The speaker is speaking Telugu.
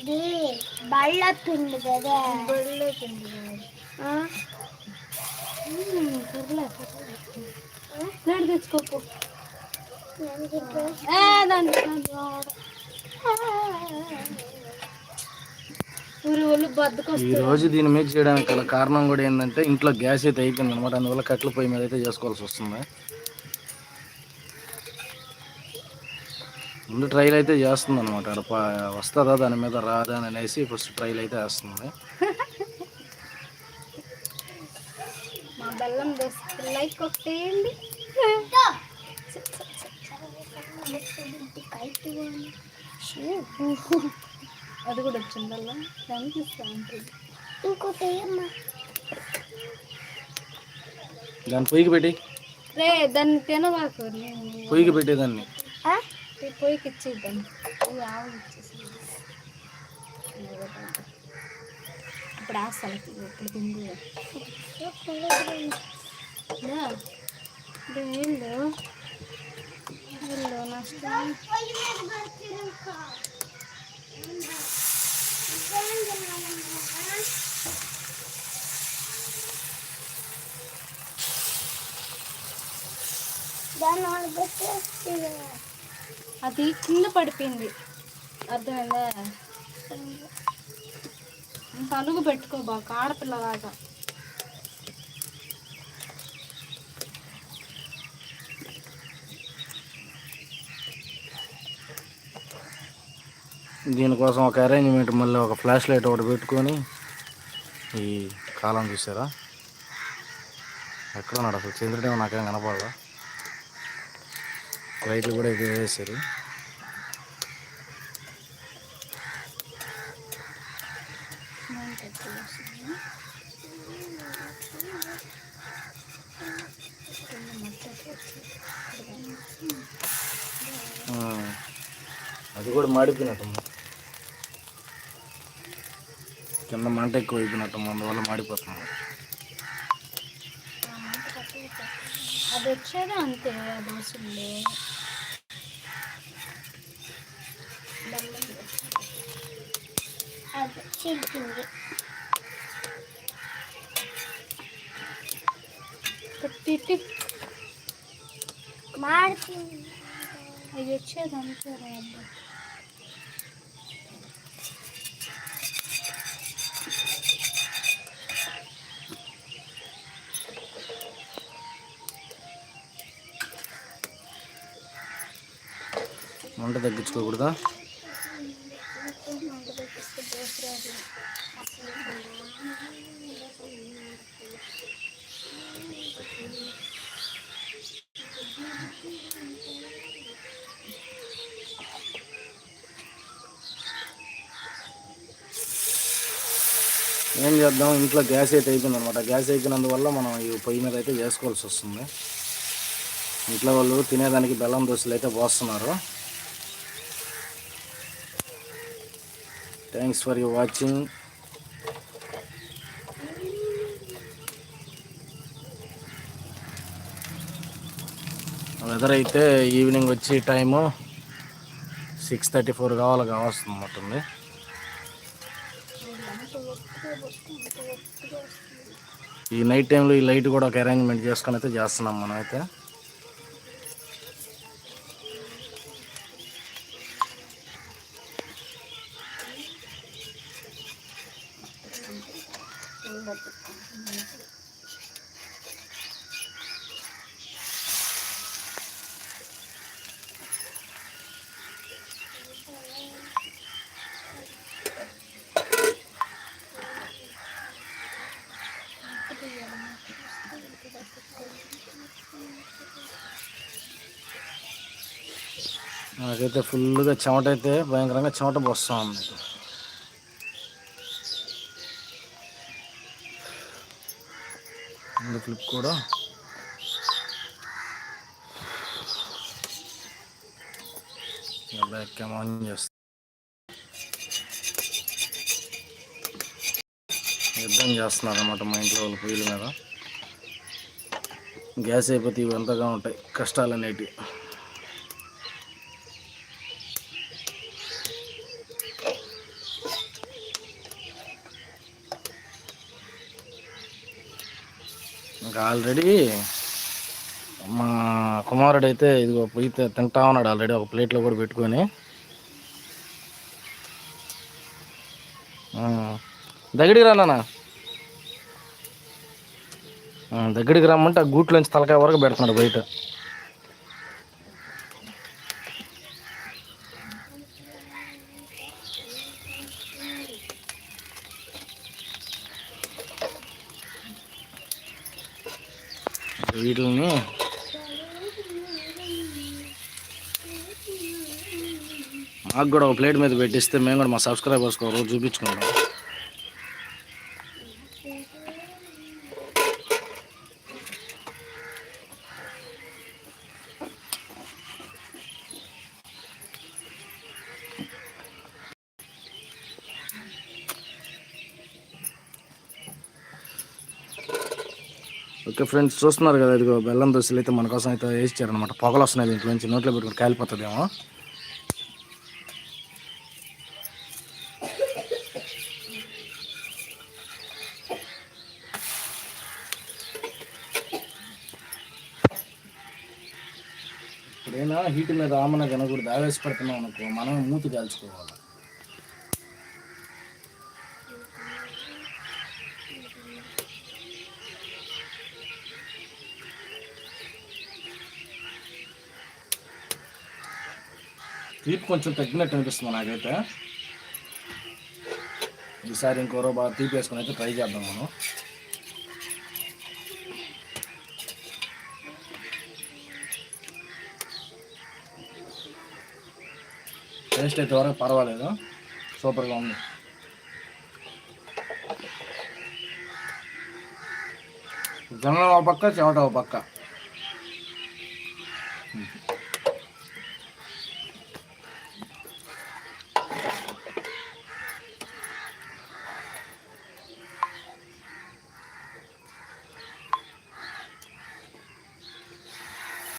అది బళ్ళ పిండి కదా. బళ్ళే పిండి తెచ్చుకోపు ఈ రోజు దీని మీద చేయడానికి గల కారణం కూడా ఏంటంటే ఇంట్లో గ్యాస్ అయితే అయిపోయింది అనమాట అందువల్ల కట్టెల పొయ్యి మీద అయితే చేసుకోవాల్సి వస్తుంది. ముందు ట్రైల్ అయితే చేస్తుంది అనమాట అక్కడ ప- వస్తుందా దాని మీద రాదా అని అనేసి ఫస్ట్ ట్రైల్ అయితే వేస్తుంది. మా బెల్లం దోశ లైక్ ఒకటేయండి అది కూడా వచ్చింది బెల్లం. థ్యాంక్ యూ థ్యాంక్ యూ ఇంకోటి దాన్ని పొయ్యికి పెట్టి. రే దాన్ని తినబాకు. నేను పొయ్యికి పెట్టేదాన్ని ఆ? ఈ పొయ్యికి ఇచ్చేద్దాన్ని ఇది ఆవులు ఇచ్చేసి ఇప్పుడు వేస్తాను ఇప్పుడు తిండి వీళ్ళు వీళ్ళు నష్టం దాని వాళ్ళు పెట్టేసి అది కింద పడిపోయింది. అర్థమైందా? ఇంత అలుగు పెట్టుకో బాగా ఆడపిల్లలాగా దీనికోసం ఒక అరేంజ్మెంట్ మళ్ళీ ఒక ఫ్లాష్ లైట్ ఒకటి పెట్టుకొని ఈ కాలం చూసారా? ఎక్కడ ఉన్నాడు అసలు? చంద్రుడేమో నాకేం కనపడదా లైట్లు కూడా ఇది వేసారు అది కూడా మాడిపోయినట్టుంది కింద మంట ఎక్కువ అయిపోయినట్టు అందువల్ల మాడిపోతుంది అది వచ్చేది అంతే అది తిట్టి. మాడుతుంది వచ్చేది అంతే తగ్గించుకోకూడదా? ఏం చేద్దాం? ఇంట్లో గ్యాస్ అయితే అయిపోయిందనమాట గ్యాస్ అయిపోయినందువల్ల మనం ఈ పొయ్యి మీద అయితే వేసుకోవాల్సి వస్తుంది. ఇంట్లో వాళ్ళు తినేదానికి బెల్లం దోశలు అయితే పోస్తున్నారు. Thanks for you watching weather అయితే ఈవినింగ్ వచ్చి టైము సిక్స్ థర్టీ ఫోర్ కావాలి కావాల్సింది అన్నమాట ఈ నైట్ టైంలో ఈ లైట్ కూడా ఒక అరేంజ్మెంట్ చేసుకొని అయితే చేస్తున్నాం మనం అయితే. నాకైతే ఫుల్గా చెమట అయితే భయంకరంగా చెమట బొస్తా ఉంది. ముందు ఫ్లిప్ కూడా. బ్యాక్ క్యామ్ ఆన్ చేస్తా. యుద్ధం చేస్తున్నారు అన్నమాట మా ఇంట్లో వాళ్ళ పొయ్యిల మీద. గ్యాస్ అయిపోతే ఇవి ఎంతగా ఉంటాయి? కష్టాలు అనేటివి ఇంకా ఆల్రెడీ మా కుమారుడు అయితే ఇదిగో పొయ్యి తింటా ఉన్నాడు ఆల్రెడీ ఒక ప్లేట్లో కూడా పెట్టుకొని. దగ్గరికి రా నాన్న. ఆ, దగ్గరికి రమ్మంటే ఆ గూట్లోంచి తలకాయ వరకు పెడుతున్నాడు బయట. వీటిని మాకు కూడా ఒక ప్లేట్ మీద పెట్టిస్తే మేము కూడా మా సబ్స్క్రైబర్స్ ఒక రోజు చూపించుకుంటాం. ఓకే ఫ్రెండ్స్ చూస్తున్నారు కదా ఇదిగో బెల్లం దోశలు అయితే మన కోసం అయితే వేసిచ్చారనమాట పొగలు వస్తున్నాయి దీంట్లో నుంచి నోట్లో పెట్టుకుని కాలిపోతుందేమో. ఇప్పుడైనా హీట్ మీద ఆమన కనకూడదు ఆవేశపడుతున్నాం అనుకో మనం మూతి కాల్చుకోవాలి. తీపి కొంచెం తగ్గినట్టు అనిపిస్తుంది నాకైతే. ఈసారి ఇంకో రోజు బాగా తీపి వేసుకుని అయితే ట్రై చేద్దాం మనం. టేస్ట్ అయితే వరకు పర్వాలేదు. సూపర్గా ఉంది. జొన్నలు ఒక పక్క చెవట ఒక పక్క.